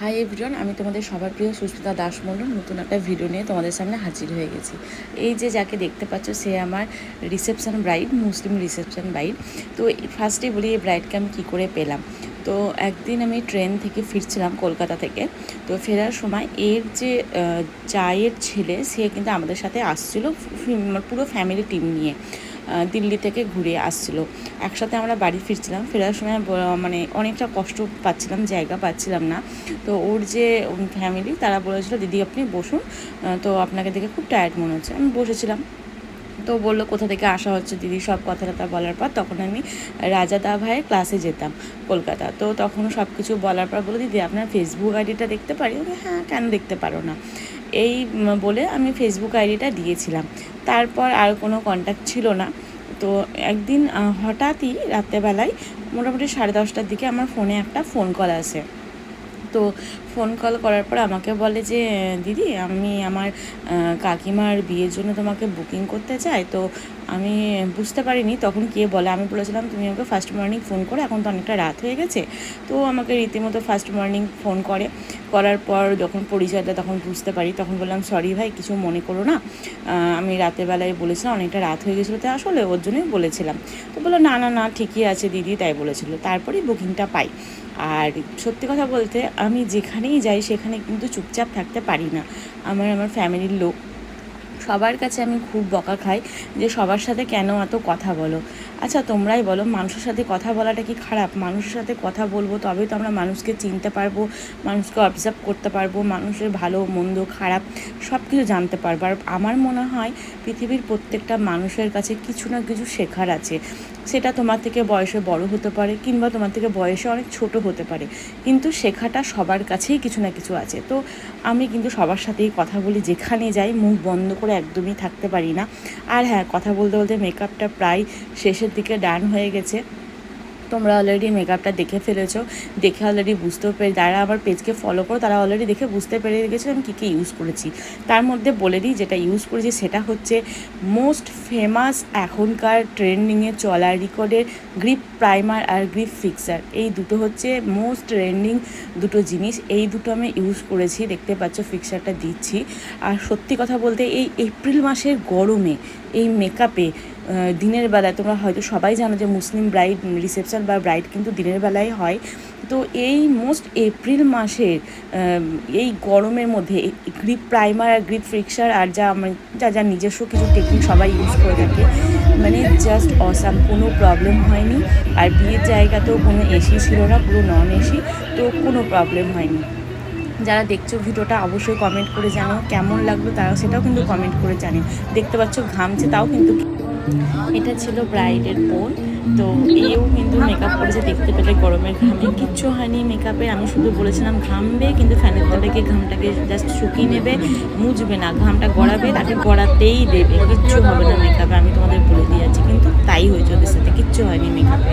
Hi everyone আমি তোমাদের সবার প্রিয় সুস্মিতা দাস মণ্ডল। নতুন একটা ভিডিও নিয়ে তোমাদের সামনে হাজির হয়ে গেছি। এই যে যাকে দেখতে পাচ্ছ, সে আমার রিসেপশন ব্রাইড মুসলিম রিসেপশন ব্রাইড তো ফার্স্টেই বলি, এই ব্রাইডকে আমি কী করে পেলাম? তো একদিন আমি ট্রেন থেকে ফিরছিলাম কলকাতা থেকে। তো ফেরার সময় এর যে চায়ের ছেলে, সে কিন্তু আমাদের সাথে আসছিল। ফি- পুরো ফ্যামিলি টিম নিয়ে। দিল্লি থেকে ঘুরে আসছিল। একসাথে আমরা বাড়ি ফিরছিলাম। ফেরার সময় মানে অনেকটা কষ্ট পাচ্ছিলাম, জায়গা পাচ্ছিলাম না। তো ওর যে ফ্যামিলি তারা বলেছিল, দিদি, আপনি বসুন। তো আপনাকে দেখে খুব টায়ার্ড মনে হচ্ছে। আমি বসেছিলাম। তো বলল, কোথা থেকে আসা হচ্ছে দিদি? সব কথা টথা বলার পর তখন আমি রাজাদা ভাইয়ের ক্লাসে যেতাম কলকাতা। তো তখন সব কিছু বলার পর বলে দিদি, আপনার ফেসবুক আইডিটা দেখতে পারি? হ্যাঁ কেন দেখতে পারো না? এই বলে আমি ফেসবুক আইডিটা দিয়েছিলাম। তারপর আর কোনো কন্ট্যাক্ট ছিল না। তো একদিন হঠাৎই রাত্রেবেলায় মোটামুটি সাড়ে দশটার দিকে আমার ফোনে একটা ফোন কল আসে। তো ফোন কল করার পর আমাকে বলে যে, দিদি, আমি আমার কাকিমার বিয়ের জন্য তোমাকে বুকিং করতে চাই। তো আমি বুঝতে পারিনি। তখন কে বলে, আমি বলেছিলাম তুমি আমাকে ফার্স্ট মর্নিং ফোন করে, এখন তো অনেকটা রাত হয়ে গেছে। তো আমাকে রীতিমতো ফার্স্ট মর্নিং ফোন করে। করার পর যখন পরিচয়টা তখন বুঝতে পারি, তখন বললাম সরি ভাই, কিছু মনে করো না। আমি রাতের বেলায় বলেছিলাম, অনেকটা রাত হয়ে গেছিল, তাই আসলে ওর জন্যই বলেছিলাম। তো বলল, না না না, ঠিকই আছে দিদি, তাই বলেছিল। তারপরেই বুকিংটা পাই। আর সত্যি কথা বলতে আমি যেখানেই যাই, সেখানে কিন্তু চুপচাপ থাকতে পারি না। আমার আমার ফ্যামিলির লোক, সবার কাছে আমি খুব বকা খাই যে, সবার সাথে কেন এত কথা বলো? আচ্ছা তোমরাই বলো, মানুষের সাথে কথা বলাটা কি খারাপ? মানুষের সাথে কথা বলব তবেই তো আমরা মানুষকে চিনতে পারব, মানুষকে অবজার্ভ করতে পারব, মানুষের ভালো, মন্দ, খারাপ সব কিছু জানতে পারব। আর আমার মনে হয় পৃথিবীর প্রত্যেকটা মানুষের কাছে কিছু না কিছু শেখার আছে। সেটা তোমার থেকে বয়সে বড় হতে পারে কিংবা তোমার থেকে বয়সে অনেক ছোট হতে পারে। কিন্তু শেখাটা সবার কাছেই কিছু না কিছু আছে। তো আমি কিন্তু সবার সাথেই কথা বলি, যেখানে যাই মুখ বন্ধ করে একদমই থাকতে পারি না। আর হ্যাঁ কথা বলতে বলতে মেকআপটা প্রায় শেষের দিকে ডান হয়ে গেছে। তোমরা অলরেডি মেকআপটা দেখে ফেলেছো। দেখে অলরেডি বুঝতেও পেরে, যারা আমার পেজকে ফলো করো, তারা অলরেডি দেখে বুঝতে পেরে গেছো আমি কী কী ইউজ করেছি। তার মধ্যে বলে দিই, যেটা ইউজ করেছি সেটা হচ্ছে মোস্ট ফেমাস এখনকার ট্রেন্ডিংয়ে চলা রিকর্ডের গ্রিপ প্রাইমার আর গ্রিপ ফিক্সার এই দুটো হচ্ছে মোস্ট ট্রেন্ডিং দুটো জিনিস। এই দুটো আমি ইউজ করেছি, দেখতে পাচ্ছ ফিক্সারটা দিচ্ছি। আর সত্যি কথা বলতে এই এপ্রিল মাসের গরমে এই মেকআপে দিনের বেলায় তোমরা হয়তো সবাই জানো যে মুসলিম ব্রাইড রিসেপশন বা ব্রাইড কিন্তু দিনের বেলায় হয়। তো এই মোস্ট এপ্রিল মাসের এই গরমের মধ্যে গ্রিপ প্রাইমার আর গ্রিপ ফিক্সার আর যা আমার, যা যা নিজস্ব কিছু টেকনিক সবাই ইউজ করে থাকে মানে জাস্ট অসাম কোনো প্রবলেম হয়নি। আর বিয়ের জায়গাতেও কোনো এসি ছিল না, পুরো নন এসি তো কোনো প্রবলেম হয়নি। যারা দেখছ ভিডিওটা অবশ্যই কমেন্ট করে জানো কেমন লাগল তারা সেটাও কিন্তু কমেন্ট করে জানি দেখতে পাচ্ছ ঘামছে তাও কিন্তু এটা ছিল ব্রাইডের বোন তো এও কিন্তু মেকআপ করেছে, দেখতে পেলে গরমের ঘামে। কিচ্ছু হয়নি মেকআপে আমি শুধু বলেছিলাম ঘামবে, কিন্তু ফ্যানের তলাকে ঘামটাকে জাস্ট শুকিয়ে নেবে, মুছবে না। ঘামটা গড়াবে, তাকে গড়াতেই দেবে। কিচ্ছু হবে না মেকআপে আমি তোমাদের বলে দিয়ে যাচ্ছি, কিন্তু তাই হয়েছে ওদের সাথে, কিচ্ছু হয়নি মেকআপে